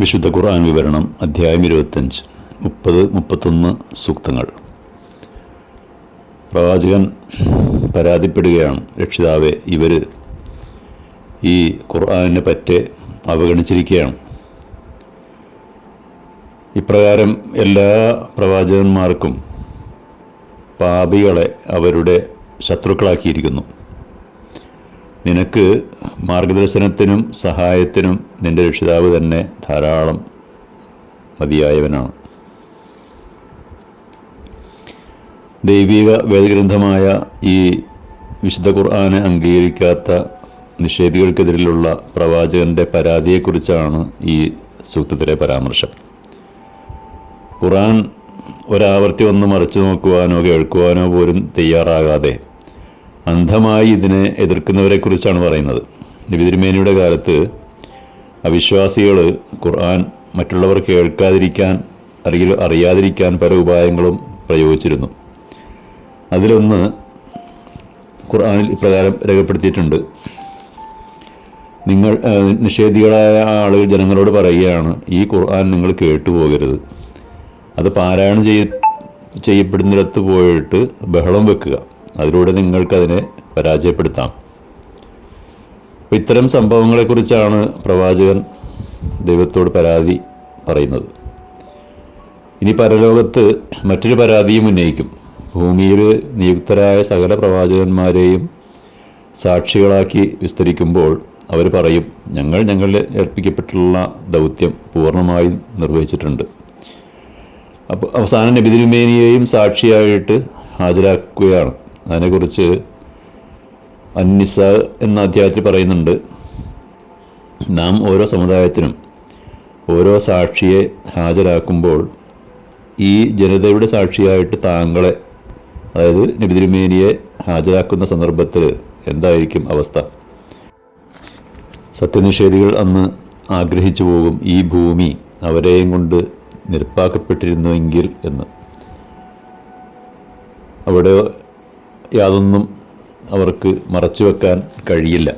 വിശുദ്ധ ഖുർആൻ വിവരണം അധ്യായം ഇരുപത്തഞ്ച് മുപ്പത് മുപ്പത്തൊന്ന് സൂക്തങ്ങൾ. പ്രവാചകൻ പരാതിപ്പെടുകയാണ് രക്ഷിതാവെ ഇവർ ഈ ഖുർആനെ പറ്റി അവഗണിച്ചിരിക്കുകയാണ്. ഇപ്രകാരം എല്ലാ പ്രവാചകന്മാർക്കും പാപികളെ അവരുടെ ശത്രുക്കളാക്കിയിരിക്കുന്നു. നിനക്ക് മാർഗദർശനത്തിനും സഹായത്തിനും നിന്റെ രക്ഷിതാവ് തന്നെ ധാരാളം മതിയായവനാണ്. ദൈവിക വേദഗ്രന്ഥമായ ഈ വിശുദ്ധ ഖുർആാനെ അംഗീകരിക്കാത്ത നിഷേധികൾക്കെതിരിലുള്ള പ്രവാചകന്റെ പരാതിയെക്കുറിച്ചാണ് ഈ സൂക്തത്തിലെ പരാമർശം. ഖുർആൻ ഒരാവർത്തി ഒന്ന് മറിച്ചു നോക്കുവാനോ കേൾക്കുവാനോ പോലും തയ്യാറാകാതെ അന്ധമായി ഇതിനെ എതിർക്കുന്നവരെക്കുറിച്ചാണ് പറയുന്നത്. നബി തിരുമേനിയുടെ കാലത്ത് അവിശ്വാസികൾ ഖുർആൻ മറ്റുള്ളവർ കേൾക്കാതിരിക്കാൻ അല്ലെങ്കിൽ അറിയാതിരിക്കാൻ പല ഉപായങ്ങളും പ്രയോഗിച്ചിരുന്നു. അതിലൊന്ന് ഖുർആാനിൽ ഇപ്രകാരം രേഖപ്പെടുത്തിയിട്ടുണ്ട്. നിങ്ങൾ നിഷേധികളായ ആളുകൾ ജനങ്ങളോട് പറയുകയാണ് ഈ ഖുർആൻ നിങ്ങൾ കേട്ടുപോകരുത്. അത് പാരായണം ചെയ്യ ചെയ്യപ്പെടുന്നിടത്ത് പോയിട്ട് ബഹളം വെക്കുക. അതിലൂടെ നിങ്ങൾക്കതിനെ പരാജയപ്പെടുത്താം. അപ്പോൾ ഇത്തരം സംഭവങ്ങളെക്കുറിച്ചാണ് പ്രവാചകൻ ദൈവത്തോട് പരാതി പറയുന്നത്. ഇനി പരലോകത്ത് മറ്റൊരു പരാതിയും ഉന്നയിക്കും. ഭൂമിയിൽ നിയുക്തരായ സകല പ്രവാചകന്മാരെയും സാക്ഷികളാക്കി വിസ്തരിക്കുമ്പോൾ അവർ പറയും ഞങ്ങൾ ഞങ്ങളിൽ ഏൽപ്പിക്കപ്പെട്ടുള്ള ദൗത്യം പൂർണമായും നിർവഹിച്ചിട്ടുണ്ട്. അപ്പോൾ അവസാനം നബി തിരുമേനിയെയും സാക്ഷിയായിട്ട് ഹാജരാക്കുകയാണ്. അതിനെക്കുറിച്ച് അന്നിസ എന്ന അധ്യായത്തിൽ പറയുന്നുണ്ട് നാം ഓരോ സമുദായത്തിനും ഓരോ സാക്ഷിയെ ഹാജരാക്കുമ്പോൾ ഈ ജനതയുടെ സാക്ഷിയായിട്ട് താങ്കളെ അതായത് നബി തിരുമേനിയെ ഹാജരാക്കുന്ന സന്ദർഭത്തിൽ എന്തായിരിക്കും അവസ്ഥ? സത്യനിഷേധികൾ അന്ന് ആഗ്രഹിച്ചു പോകും ഈ ഭൂമി അവരെയും കൊണ്ട് നിരപ്പാക്കപ്പെട്ടിരുന്നുവെങ്കിൽ എന്ന്. അവിടെ യാതൊന്നും അവർക്ക് മറച്ചു വെക്കാൻ കഴിയില്ല.